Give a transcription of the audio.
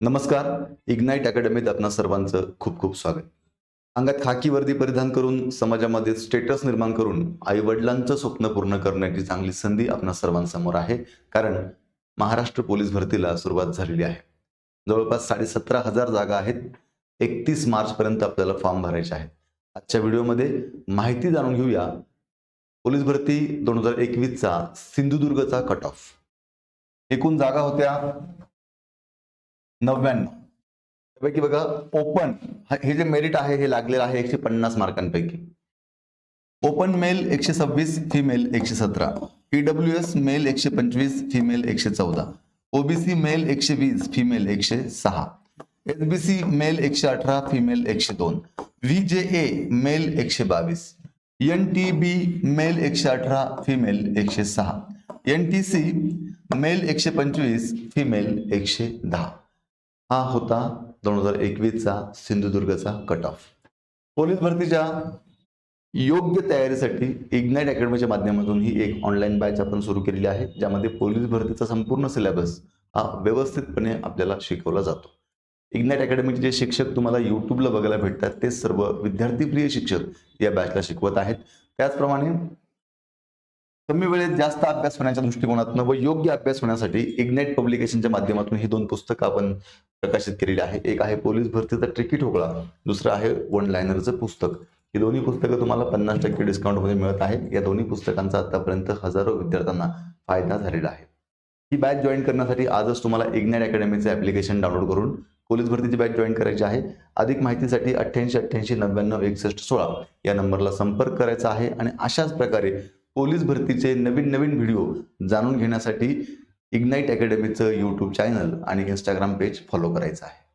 नमस्कार इग्नाईट अकॅडमीत आपणा सर्वांचं खूप खूप स्वागत. अंगात खाकी वर्दी परिधान करून समाजामध्ये स्टेटस निर्माण करून आई वडिलांचं स्वप्न पूर्ण करण्याची चांगली संधी आपणा सर्वांसमोर आहे. कारण महाराष्ट्र पोलीस भरतीला सुरुवात झालेली आहे. जवळपास साडेसतरा हजार जागा आहेत. एकतीस मार्चपर्यंत आपल्याला फॉर्म भरायचे आहेत. आजच्या व्हिडिओमध्ये माहिती जाणून घेऊया पोलीस भरती दोन हजार एकवीसचा सिंधुदुर्गचा कट ऑफ एकूण जागा होत्या नव्याण्णव. त्यापैकी बघा ओपन हे जे मेरिट आहे, हे लागलेलं आहे एकशे पन्नास मार्कांपैकी. ओपन मेल एकशे सव्वीस फिमेल एकशे सतरा. ईडब्ल्यू एस मेल एकशे पंचवीस फिमेल एकशे चौदा. ओबीसी मेल एकशे वीस फिमेल एकशे सहा. एसबीसी मेल एकशे अठरा फिमेल एकशे दोन. व्ही जे ए मेल एकशे बावीस. एन टी बी मेल एकशे अठरा फिमेल एकशे सहा. एन टी सी मेल एकशे पंचवीस फिमेल एकशे दहा. हा होता दोन हजार एकवीसचा सिंधुदुर्गचा कट ऑफ पोलीस भरतीच्या योग्य तयारीसाठी इग्नाईट अकॅडमीच्या माध्यमातून ही एक ऑनलाईन बॅच आपण सुरू केलेली आहे ज्यामध्ये पोलीस भरतीचा संपूर्ण सिलेबस हा व्यवस्थितपणे आपल्याला शिकवला जातो. इग्नाईट अकॅडमीचे जे शिक्षक तुम्हाला यूट्यूबला बघायला भेटतात ते सर्व विद्यार्थीप्रिय शिक्षक या बॅचला शिकवत आहेत. त्याचप्रमाणे कमी वेळेत जास्त अभ्यास होण्याच्या दृष्टिकोनातून व योग्य अभ्यास होण्यासाठी इग्नेट पब्लिकेशनच्या माध्यमातून ही दोन पुस्तकं आपण प्रकाशित केलेली आहे एक आहे पोलीस भरतीचा ट्रिकी ठोकळा दुसरं आहे वन लायनरचं पुस्तक. ही दोन्ही पुस्तकं तुम्हाला पन्नास टक्के डिस्काउंटमध्ये मिळत आहे या दोन्ही पुस्तकांचा आतापर्यंत हजारो विद्यार्थ्यांना फायदा झालेला आहे. ही बॅच जॉईन करण्यासाठी आजच तुम्हाला इग्नेट अकॅडमीचे ॲप्लिकेशन डाउनलोड करून पोलीस भरतीची बॅच जॉईन करायची आहे. अधिक माहितीसाठी अठ्ठ्याऐंशी अठ्ठ्याऐंशी नव्याण्णव एकसष्ट सोळा या नंबरला संपर्क करायचा आहे आणि अशाच प्रकारे पोलीस भरतीचे नवीन नवीन व्हिडिओ जाणून घेण्यासाठी इग्नाईट अकॅडमीचं यूट्यूब चॅनल आणि इंस्टाग्राम पेज फॉलो करायचं आहे.